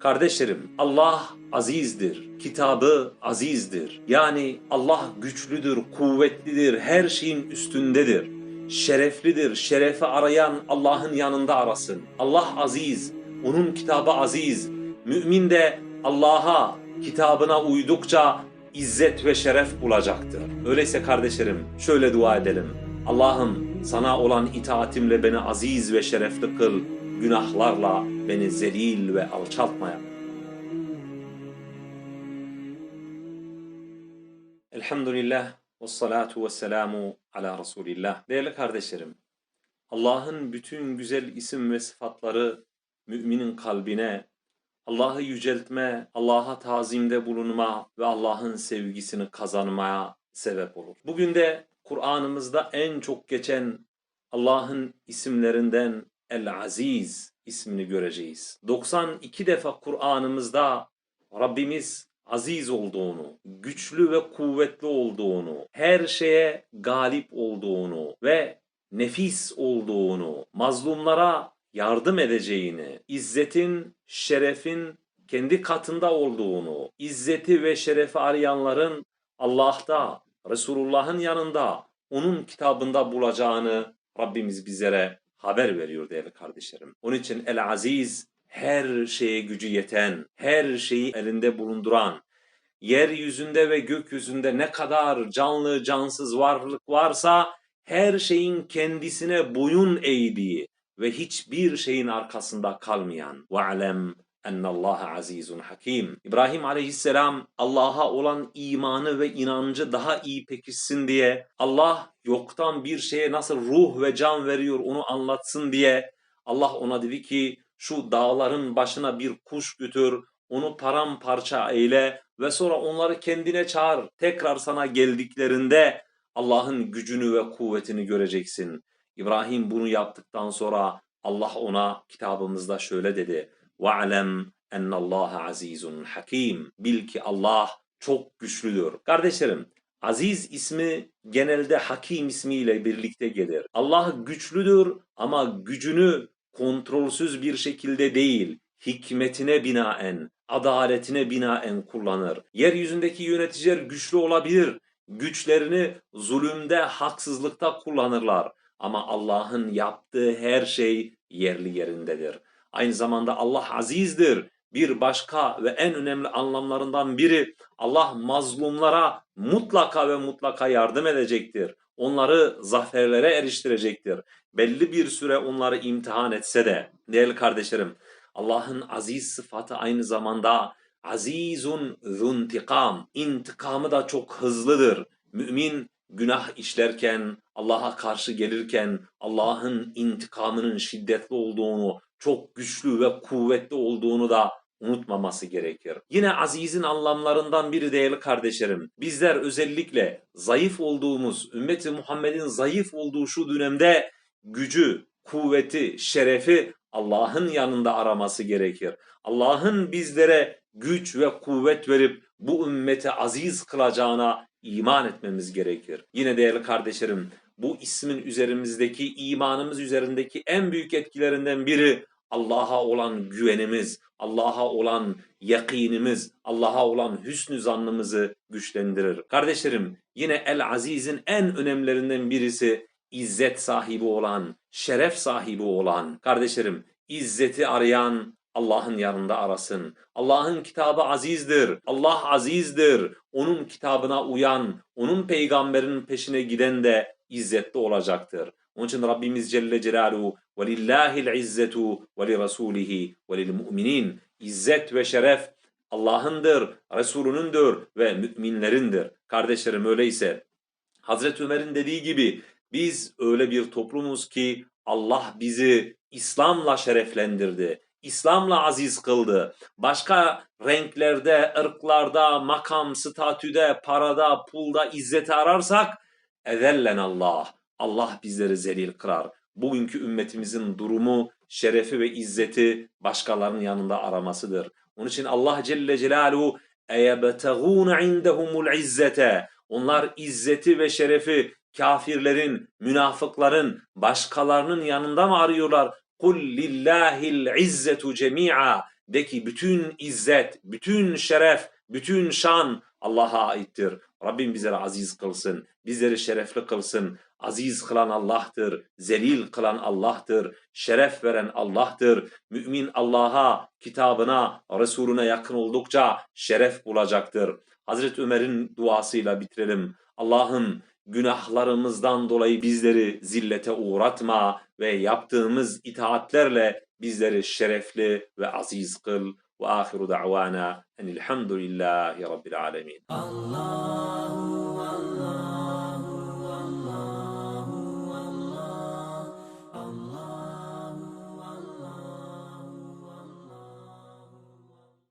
Kardeşlerim, Allah azizdir, kitabı azizdir. Yani Allah güçlüdür, kuvvetlidir, her şeyin üstündedir. Şereflidir, şerefi arayan Allah'ın yanında arasın. Allah aziz, onun kitabı aziz. Mümin de Allah'a, kitabına uydukça izzet ve şeref bulacaktır. Öyleyse kardeşlerim, şöyle dua edelim. Allah'ım sana olan itaatimle beni aziz ve şerefli kıl, günahlarla beni zelil ve alçaltmaya. Elhamdülillah ve salatu ve selamu ala Resulillah. Değerli kardeşlerim, Allah'ın bütün güzel isim ve sıfatları müminin kalbine Allah'ı yüceltme, Allah'a tazimde bulunma ve Allah'ın sevgisini kazanmaya sebep olur. Bugün de Kur'an'ımızda en çok geçen Allah'ın isimlerinden El-Aziz ismini göreceğiz. 92 defa Kur'an'ımızda Rabbimiz aziz olduğunu, güçlü ve kuvvetli olduğunu, her şeye galip olduğunu ve nefis olduğunu, mazlumlara yardım edeceğini, izzetin, şerefin kendi katında olduğunu, izzeti ve şerefi arayanların Allah'ta, Resulullah'ın yanında, onun kitabında bulacağını Rabbimiz bizlere haber veriyor değerli kardeşlerim. Onun için El Aziz her şeye gücü yeten, her şeyi elinde bulunduran, yeryüzünde ve gökyüzünde ne kadar canlı cansız varlık varsa her şeyin kendisine boyun eğdiği ve hiçbir şeyin arkasında kalmayan ve alem ennallaha azizun hakim. İbrahim aleyhisselam Allah'a olan imanı ve inancı daha iyi pekişsin diye Allah yoktan bir şeye nasıl ruh ve can veriyor onu anlatsın diye Allah ona dedi ki şu dağların başına bir kuş götür onu paramparça eyle ve sonra onları kendine çağır. Tekrar sana geldiklerinde Allah'ın gücünü ve kuvvetini göreceksin. İbrahim bunu yaptıktan sonra Allah ona kitabımızda şöyle dedi. وَعْلَمْ اَنَّ اللّٰهَ azizun hakim. Bil ki Allah çok güçlüdür. Kardeşlerim, Aziz ismi genelde Hakim ismiyle birlikte gelir. Allah güçlüdür ama gücünü kontrolsüz bir şekilde değil, hikmetine binaen, adaletine binaen kullanır. Yeryüzündeki yöneticiler güçlü olabilir. Güçlerini zulümde, haksızlıkta kullanırlar. Ama Allah'ın yaptığı her şey yerli yerindedir. Aynı zamanda Allah azizdir. Bir başka ve en önemli anlamlarından biri Allah mazlumlara mutlaka ve mutlaka yardım edecektir. Onları zaferlere eriştirecektir. Belli bir süre onları imtihan etse de değerli kardeşlerim Allah'ın aziz sıfatı aynı zamanda azizun zuntikam. İntikamı da çok hızlıdır. Mümin günah işlerken, Allah'a karşı gelirken Allah'ın intikamının şiddetli olduğunu, çok güçlü ve kuvvetli olduğunu da unutmaması gerekir. Yine azizin anlamlarından biri değerli kardeşlerim. Bizler özellikle zayıf olduğumuz, ümmeti Muhammed'in zayıf olduğu şu dönemde gücü, kuvveti, şerefi Allah'ın yanında araması gerekir. Allah'ın bizlere güç ve kuvvet verip bu ümmeti aziz kılacağına iman etmemiz gerekir. Yine değerli kardeşlerim bu ismin üzerimizdeki imanımız üzerindeki en büyük etkilerinden biri Allah'a olan güvenimiz, Allah'a olan yakinimiz, Allah'a olan hüsnü zannımızı güçlendirir. Kardeşlerim yine El Aziz'in en önemlilerinden birisi izzet sahibi olan, şeref sahibi olan. Kardeşlerim izzeti arayan Allah'ın yanında arasın. Allah'ın kitabı azizdir. Allah azizdir. Onun kitabına uyan, onun peygamberin peşine giden de izzetli olacaktır. Onun için Rabbimiz Celle Celaluhu ve lillahil izzetu ve li ve. İzzet ve şeref Allah'ındır, Resulünündür ve müminlerindir. Kardeşlerim öyleyse Hazreti Ömer'in dediği gibi biz öyle bir toplumuz ki Allah bizi İslam'la şereflendirdi. İslam'la aziz kıldı. Başka renklerde, ırklarda, makam, statüde, parada, pulda izzeti ararsak ezellen Allah. Allah bizleri zelil kırar. Bugünkü ümmetimizin durumu, şerefi ve izzeti başkalarının yanında aramasıdır. Onun için Allah Celle Celaluhu eyebetagûne indehumul izzete. Onlar izzeti ve şerefi kafirlerin, münafıkların, başkalarının yanında mı arıyorlar? Kul lillahil izzetu cemi'a de ki bütün izzet, bütün şeref, bütün şan Allah'a aittir. Rabbim bizleri aziz kılsın, bizleri şerefli kılsın. Aziz kılan Allah'tır, zelil kılan Allah'tır, şeref veren Allah'tır. Mümin Allah'a, kitabına, Resulüne yakın oldukça şeref bulacaktır. Hazreti Ömer'in duasıyla bitirelim. Allah'ım günahlarımızdan dolayı bizleri zillete uğratma ve yaptığımız itaatlerle bizleri şerefli ve aziz kıl. Ve ahiru da'vana enilhamdülillahi rabbil alemin. Allah